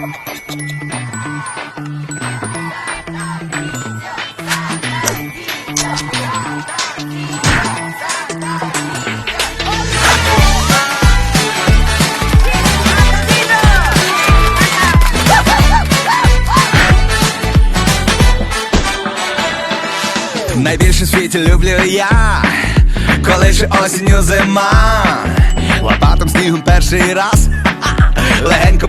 Найбільше в світі люблю я, коли ще осінню зима, лопатом снігом перший раз, легенько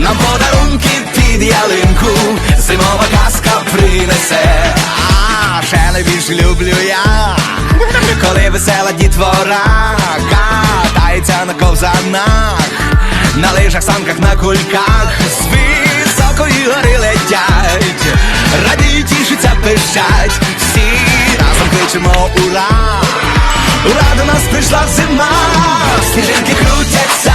нам подарунки під ялинку, зимова казка принесе, а ще найбільше люблю я, коли весела дітвора катається на ковзанах, на лижах, санках, на кульках, з високої гори летять, радіють, тішаться, пишать, всі разом кричимо ура! Ура, до нас прийшла зима, сніжинки крутяться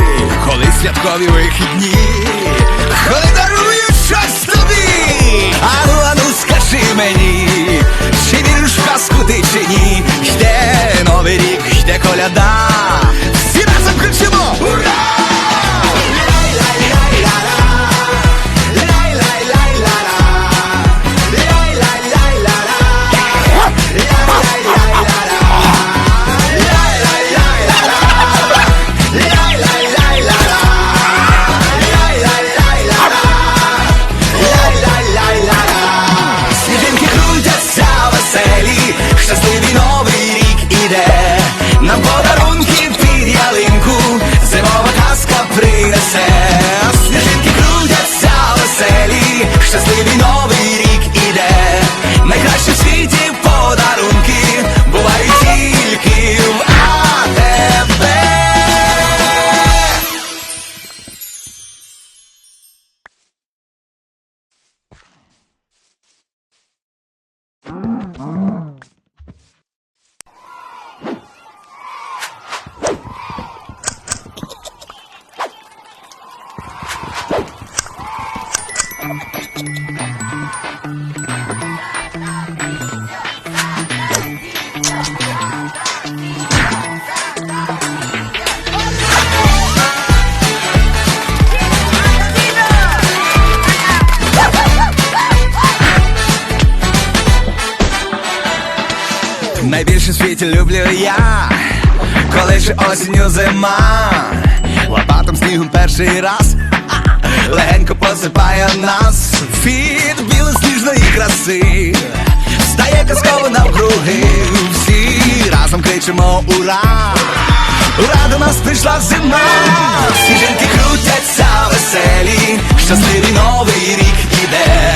коли святкові вихідні, коли дарую щось тобі. Ану, ану, скажи мені, чи віриш в казку ти чи ні? Йде новий рік, йде коляда. Світі люблю я, коли ще осінню зима, лопатом снігом перший раз, легенько посипає нас. Від білосніжної краси, стає казково навкруги, всі разом кричимо ура! Ура, до нас прийшла зима, сніжинки крутяться веселі, щасливий новий рік іде,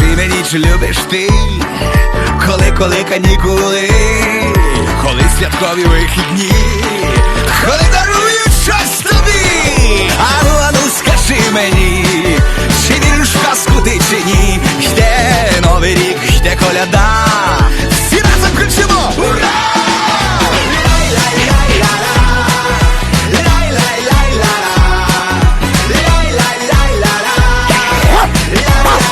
Мені, чи любиш ти, коли, коли канікули, коли святкові вихідні, коли дарують щось тобі, ану, ану, скажи мені, чи віриш в казку ти чи ні, йде новий рік, йде коляда, всі разом кричимо! Ура! Сніжинки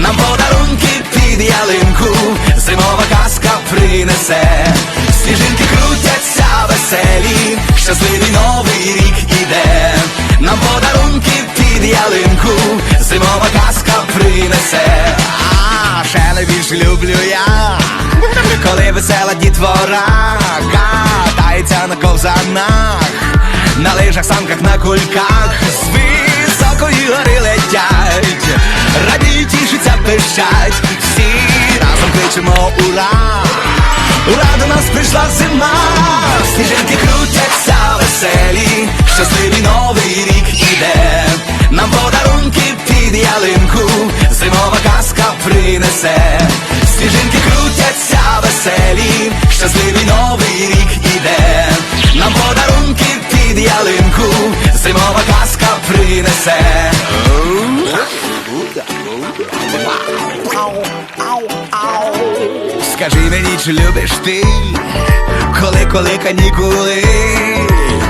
нам подарунки під ялинку, зимова казка принесе, сніжинки крутяться веселі, щасливий новий рік іде, нам подарунки під ялинку, зимова казка принесе, а ще найбільше люблю я, коли весела дітвора катається на ковзанах, на лижах, санках, на кульках, з високої гори летять, тішаться, пищать, всі разом кличемо ура! Ура, до нас прийшла зима, сніжинки крутяться веселі, чи любиш ти, коли, коли канікули,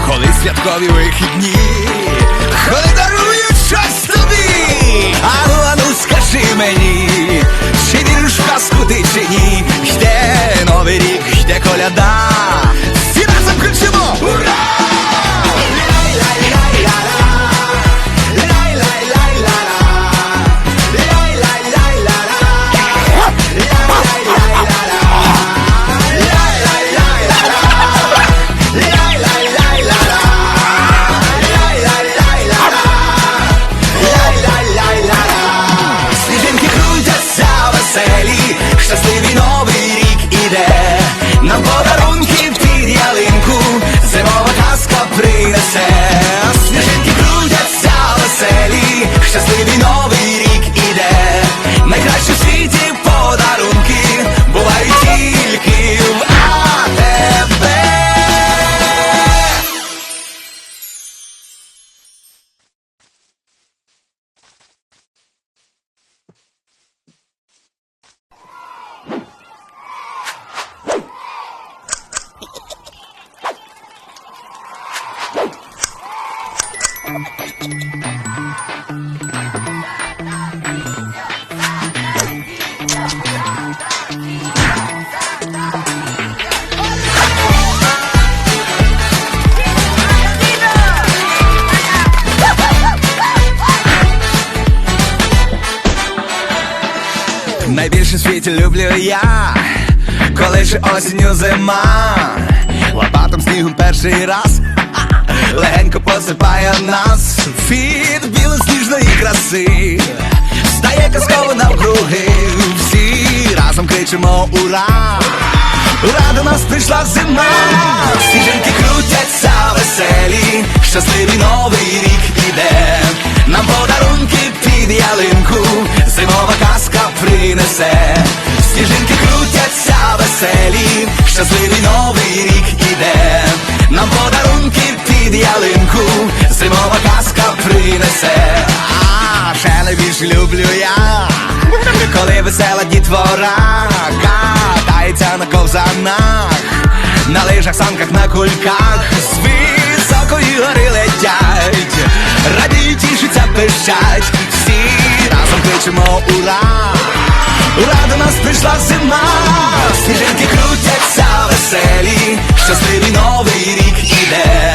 коли святкові вихідні, коли дарують щасливий новий рік іде, нам подарунки під ялинку, зимова казка принесе, Найбільше в світі люблю я, коли ж осінню зима, лопатом снігом перший раз, легенько посипає нас. Від білосніжної краси, стає казково навкруги, всі разом кричимо ура! Ура, до нас прийшла зима, сніжинки крутяться веселі, щасливий новий рік іде, нам подарунки під ялинку, зимова казка принесе, сніжинки крутяться веселі, щасливий новий рік іде, нам подарунки під ялинку, зимова казка принесе. А ще найбільше люблю я, коли весела дітвора катається на ковзанах, на лижах, санках, на кульках, з високої гори летять, радіють, тішаться, пищать, всі разом кричимо ура! Ура, до нас прийшла зима, сніжинки крутяться веселі, щасливий новий рік іде,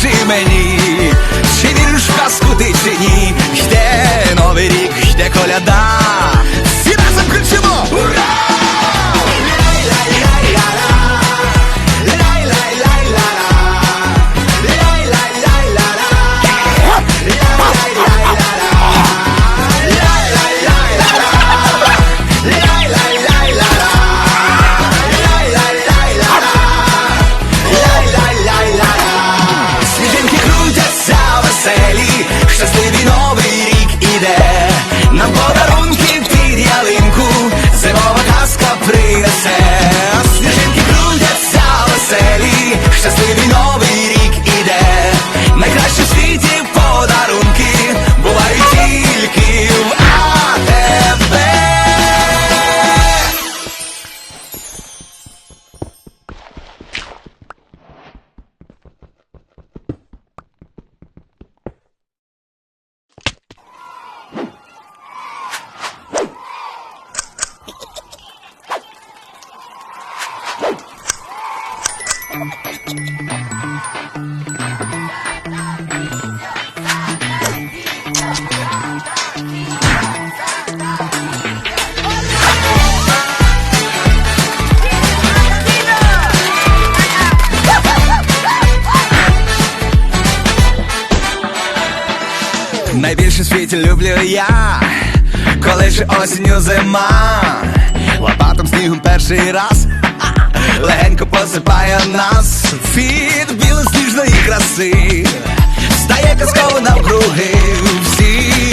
скажи мені, чи віриш в казку ти чи ні, йде новий рік, йде коляда, всі разом кричимо! Ура! Найбільше в світі люблю я, коли ще осінню зима, лопатом снігом перший раз, легенько посипає нас. Від білосніжної краси, стає казково навкруги, всі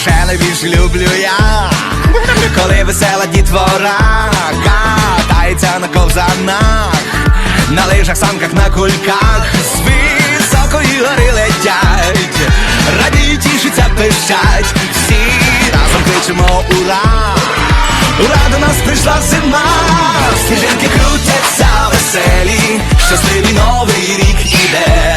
Ще найбільше люблю я, коли весела дітвора катається на ковзанах, на лижах, санках, на кульках, з високої гори летять, радіють, тішаться, пищать, всі разом кричимо ура! Ура, до нас прийшла зима, сніжинки крутяться веселі, щасливий новий рік іде,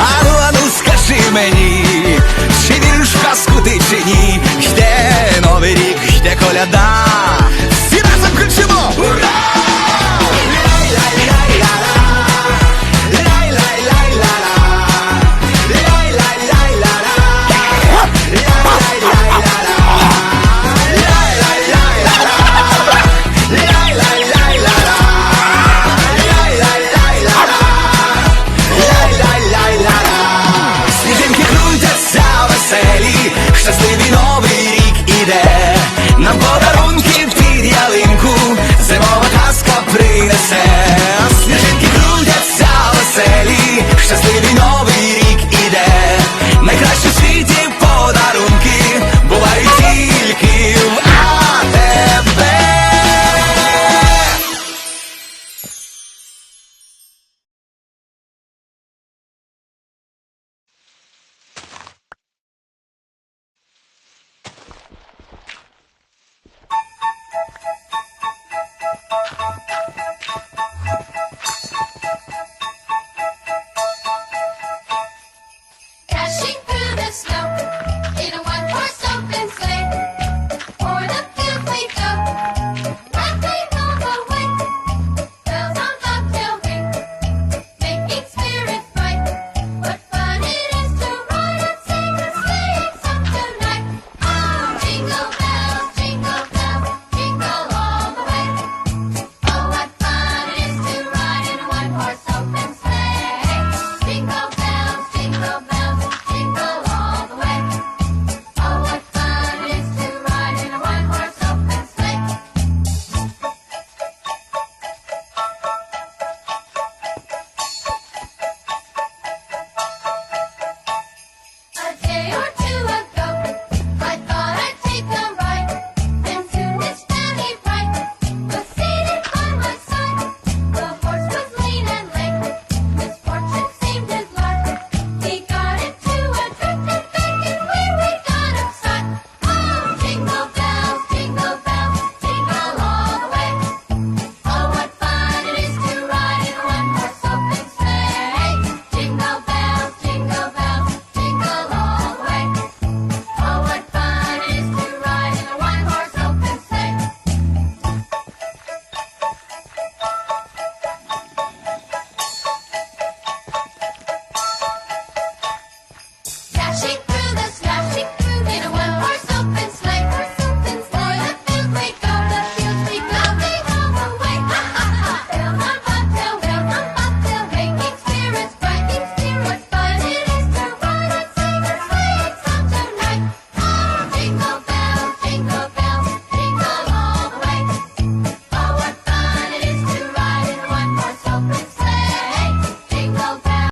Ану, ану, скажи мені, чи віриш в казку ти чи ні? Йде новий рік, йде коляда. Всі разом кричимо! Ура!